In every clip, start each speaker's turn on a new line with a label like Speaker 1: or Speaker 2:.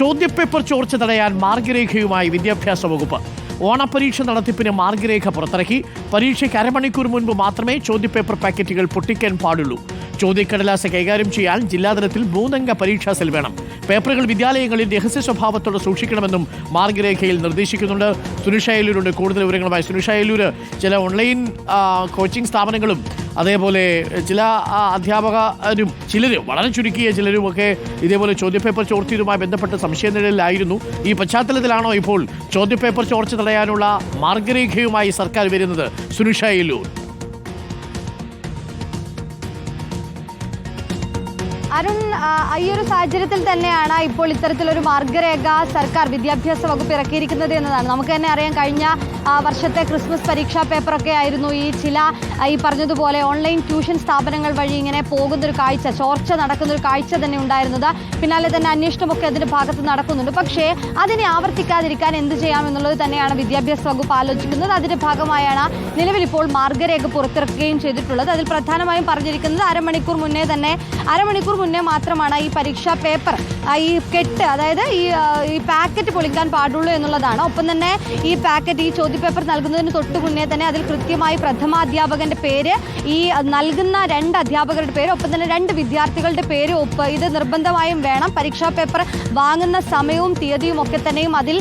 Speaker 1: ചോദ്യപേപ്പർ ചോർച്ച തടയാൻ മാർഗരേഖയുമായി വിദ്യാഭ്യാസ വകുപ്പ്. ഓണപരീക്ഷ നടത്തിപ്പിന് മാർഗരേഖ പുറത്തിറക്കി. പരീക്ഷയ്ക്ക് അരമണിക്കൂർ മുൻപ് മാത്രമേ ചോദ്യപേപ്പർ പാക്കറ്റുകൾ പൊട്ടിക്കാൻ പാടുള്ളൂ. ചോദ്യക്കടലാസ് കൈകാര്യം ചെയ്യാൻ ജില്ലാതലത്തിൽ മൂന്നംഗ പരീക്ഷാ സെൽ വേണം. പേപ്പറുകൾ വിദ്യാലയങ്ങളിൽ രഹസ്യ സ്വഭാവത്തോടെ സൂക്ഷിക്കണമെന്നും മാർഗരേഖയിൽ നിർദ്ദേശിക്കുന്നുണ്ട്. സുനിഷ കൂടുതൽ വിവരങ്ങളുമായി സുനിഷ ചില ഓൺലൈൻ കോച്ചിംഗ് സ്ഥാപനങ്ങളും അതേപോലെ ചില അധ്യാപകരും ചിലരും വളരെ ചുരുക്കിയ ചിലരും ഒക്കെ ഇതേപോലെ ചോദ്യപേപ്പർ ചോർച്ചയുമായി ബന്ധപ്പെട്ട് സംശയനിലയിലായിരുന്നു ഈ പശ്ചാത്തലത്തിലാണോ ഇപ്പോൾ ചോദ്യപേപ്പർ ചോർച്ച തടയാനുള്ള മാർഗരേഖയുമായി സർക്കാർ വരുന്നത്? സുനിഷ അയലൂർ
Speaker 2: അരുൺ ഈ ഒരു സാഹചര്യത്തിൽ തന്നെയാണ് ഇപ്പോൾ ഇത്തരത്തിലൊരു മാർഗരേഖ സർക്കാർ വിദ്യാഭ്യാസ വകുപ്പ് ഇറക്കിയിരിക്കുന്നത് എന്നതാണ്. നമുക്ക് തന്നെ അറിയാം കഴിഞ്ഞ വർഷത്തെ ക്രിസ്മസ് പരീക്ഷാ പേപ്പറൊക്കെ ആയിരുന്നു ഈ ചില ഈ പറഞ്ഞതുപോലെ ഓൺലൈൻ ട്യൂഷൻ സ്ഥാപനങ്ങൾ വഴി ഇങ്ങനെ പോകുന്നൊരു കാഴ്ച ചോർച്ച നടക്കുന്നൊരു കാഴ്ച തന്നെ ഉണ്ടായിരുന്നത്. പിന്നാലെ തന്നെ അന്വേഷണമൊക്കെ അതിന്റെ ഭാഗത്ത് നടക്കുന്നുണ്ട്. പക്ഷേ അതിനെ ആവർത്തിക്കാതിരിക്കാൻ എന്ത് ചെയ്യാമെന്നുള്ളത് തന്നെയാണ് വിദ്യാഭ്യാസ വകുപ്പ് ആലോചിക്കുന്നത്. അതിന്റെ ഭാഗമായാണ് നിലവിൽ ഇപ്പോൾ മാർഗരേഖ പുറത്തിറക്കുകയും ചെയ്തിട്ടുള്ളത്. അതിൽ പ്രധാനമായും പറഞ്ഞിരിക്കുന്നത് അരമണിക്കൂർ മുന്നേ തന്നെ അരമണിക്കൂർ മുന്നേ മാത്രമാണ് ഈ പരീക്ഷാ പേപ്പർ ഈ കെട്ട് അതായത് ഈ ഈ പാക്കറ്റ് പൊളിക്കാൻ പാടുള്ളൂ എന്നുള്ളതാണ്. ഒപ്പം തന്നെ ഈ പാക്കറ്റ് ഈ ചോദ്യപേപ്പർ നൽകുന്നതിന് തൊട്ട് മുന്നേ തന്നെ അതിൽ കൃത്യമായി പ്രഥമാധ്യാപകന്റെ പേര് ഈ നൽകുന്ന രണ്ട് അധ്യാപകരുടെ പേര് ഒപ്പം തന്നെ രണ്ട് വിദ്യാർത്ഥികളുടെ പേര് ഒപ്പ് ഇത് നിർബന്ധമായും വേണം. പരീക്ഷാ പേപ്പർ വാങ്ങുന്ന സമയവും തീയതിയും ഒക്കെ തന്നെയും അതിൽ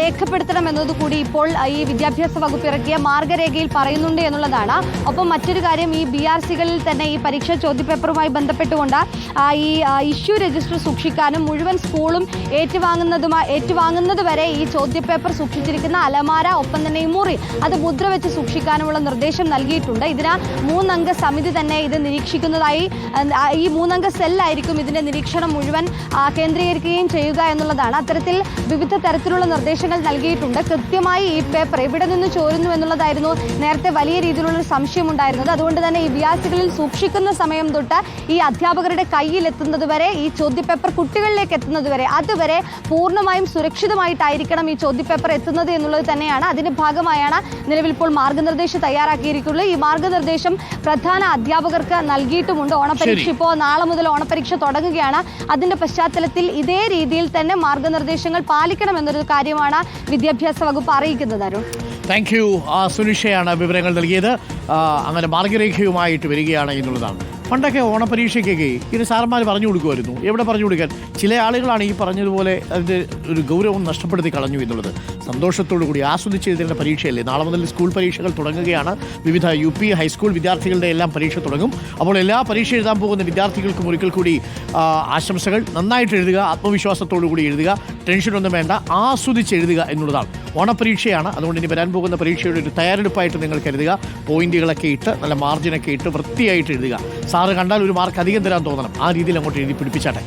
Speaker 2: രേഖപ്പെടുത്തണം എന്നതുകൂടി ഇപ്പോൾ ഈ വിദ്യാഭ്യാസ വകുപ്പ് ഇറക്കിയ മാർഗരേഖയിൽ പറയുന്നുണ്ട് എന്നുള്ളതാണ്. ഒപ്പം മറ്റൊരു കാര്യം ഈ ബി ആർ സികളിൽ തന്നെ ഈ പരീക്ഷാ ചോദ്യപേപ്പറുമായി ബന്ധപ്പെട്ടുകൊണ്ട് ഈ ഇഷ്യൂ രജിസ്റ്റർ സൂക്ഷിക്കാനും മുഴുവൻ സ്കൂളും ഏറ്റുവാങ്ങുന്നതുമായി ഏറ്റുവാങ്ങുന്നത് വരെ ഈ ചോദ്യപേപ്പർ സൂക്ഷിച്ചിരിക്കുന്ന അലമാര ഒപ്പം തന്നെ ഈ മുറി അത് മുദ്ര വെച്ച് സൂക്ഷിക്കാനുമുള്ള നിർദ്ദേശം നൽകിയിട്ടുണ്ട്. ഇതിന് മൂന്നംഗ സമിതി തന്നെ ഇത് നിരീക്ഷിക്കുന്നതായി ഈ മൂന്നംഗ സെല്ലായിരിക്കും ഇതിന്റെ നിരീക്ഷണം മുഴുവൻ കേന്ദ്രീകരിക്കുകയും ചെയ്യുക എന്നുള്ളതാണ്. അത്തരത്തിൽ വിവിധ തരത്തിലുള്ള നിർദ്ദേശങ്ങൾ നൽകിയിട്ടുണ്ട്. കൃത്യമായി ഈ പേപ്പർ എവിടെ നിന്ന് ചോരുന്നു എന്നുള്ളതായിരുന്നു നേരത്തെ വലിയ രീതിയിലുള്ള സംശയം ഉണ്ടായിരുന്നത് അതുകൊണ്ട് തന്നെ ഈ വിദ്യാർത്ഥികളിൽ സൂക്ഷിക്കുന്ന സമയം തൊട്ട് ഈ അധ്യാപകരുടെ കയ്യിൽ എത്തുന്നത് വരെ ഈ ചോദ്യപേപ്പർ കുട്ടികളിലേക്ക് എത്തുന്നത് വരെ അതുവരെ പൂർണമായും സുരക്ഷിതമായിട്ടായിരിക്കണം ഈ ചോദ്യപേപ്പർ എത്തുന്നത് എന്നുള്ളത് തന്നെയാണ്. അതിന്റെ ഭാഗമായാണ് നിലവിൽ ഇപ്പോൾ മാർഗനിർദ്ദേശം തയ്യാറാക്കിയിരിക്കുന്നത്. ഈ മാർഗനിർദ്ദേശം പ്രധാന അധ്യാപകർക്ക് നൽകിയിട്ടുമുണ്ട്. ഓണപരീക്ഷ. ഇപ്പോൾ നാളെ മുതൽ ഓണപരീക്ഷ തുടങ്ങുകയാണ്. അതിന്റെ പശ്ചാത്തലത്തിൽ ഇതേ രീതിയിൽ തന്നെ മാർഗനിർദ്ദേശങ്ങൾ പാലിക്കണമെന്നൊരു കാര്യമാണ് വിദ്യാഭ്യാസ വകുപ്പ് അറിയിക്കുന്നത് അരുൺ.
Speaker 1: Thank you. സുനിഷയാണ് വിവരങ്ങൾ നൽകിയത്. അങ്ങനെ മാർഗരേഖയുമായിട്ട് വരികയാണ് എന്നുള്ളതാണ്. പണ്ടൊക്കെ ഓണപരീക്ഷയ്ക്കൊക്കെ ഇത് സാറന്മാർ പറഞ്ഞു കൊടുക്കുമായിരുന്നു. എവിടെ പറഞ്ഞു കൊടുക്കാൻ? ചില ആളുകളാണ് ഈ പറഞ്ഞതുപോലെ അതിന്റെ ഒരു ഗൗരവം നഷ്ടപ്പെടുത്തി കളഞ്ഞു എന്നുള്ളത്. സന്തോഷത്തോടു കൂടി ആസ്വദിച്ച് എഴുതേണ്ട പരീക്ഷയല്ലേ? നാളെ മുതൽ സ്കൂൾ പരീക്ഷകൾ തുടങ്ങുകയാണ്. വിവിധ യു പി ഹൈസ്കൂൾ വിദ്യാർത്ഥികളുടെ എല്ലാം പരീക്ഷ തുടങ്ങും. അപ്പോൾ എല്ലാ പരീക്ഷ എഴുതാൻ പോകുന്ന വിദ്യാർത്ഥികൾക്കും ഒരിക്കൽ കൂടി ആശംസകൾ. നന്നായിട്ട് എഴുതുക ആത്മവിശ്വാസത്തോടു കൂടി എഴുതുക. ടെൻഷനൊന്നും വേണ്ട ആസ്വദിച്ച് എഴുതുക എന്നുള്ളതാണ്. ഓണപരീക്ഷയാണ്. അതുകൊണ്ട് ഇനി വരാൻ പോകുന്ന പരീക്ഷയുടെ ഒരു തയ്യാറെടുപ്പായിട്ട് നിങ്ങൾ കരുതുക. പോയിന്റുകളൊക്കെ ഇട്ട് നല്ല മാർജിനൊക്കെ ഇട്ട് വൃത്തിയായിട്ട് എഴുതുക. സാറ് കണ്ടാൽ ഒരു മാർക്ക് അധികം തരാൻ തോന്നണം. ആ രീതിയിൽ അങ്ങോട്ട് എഴുതി പിടിപ്പിച്ചാട്ടെ.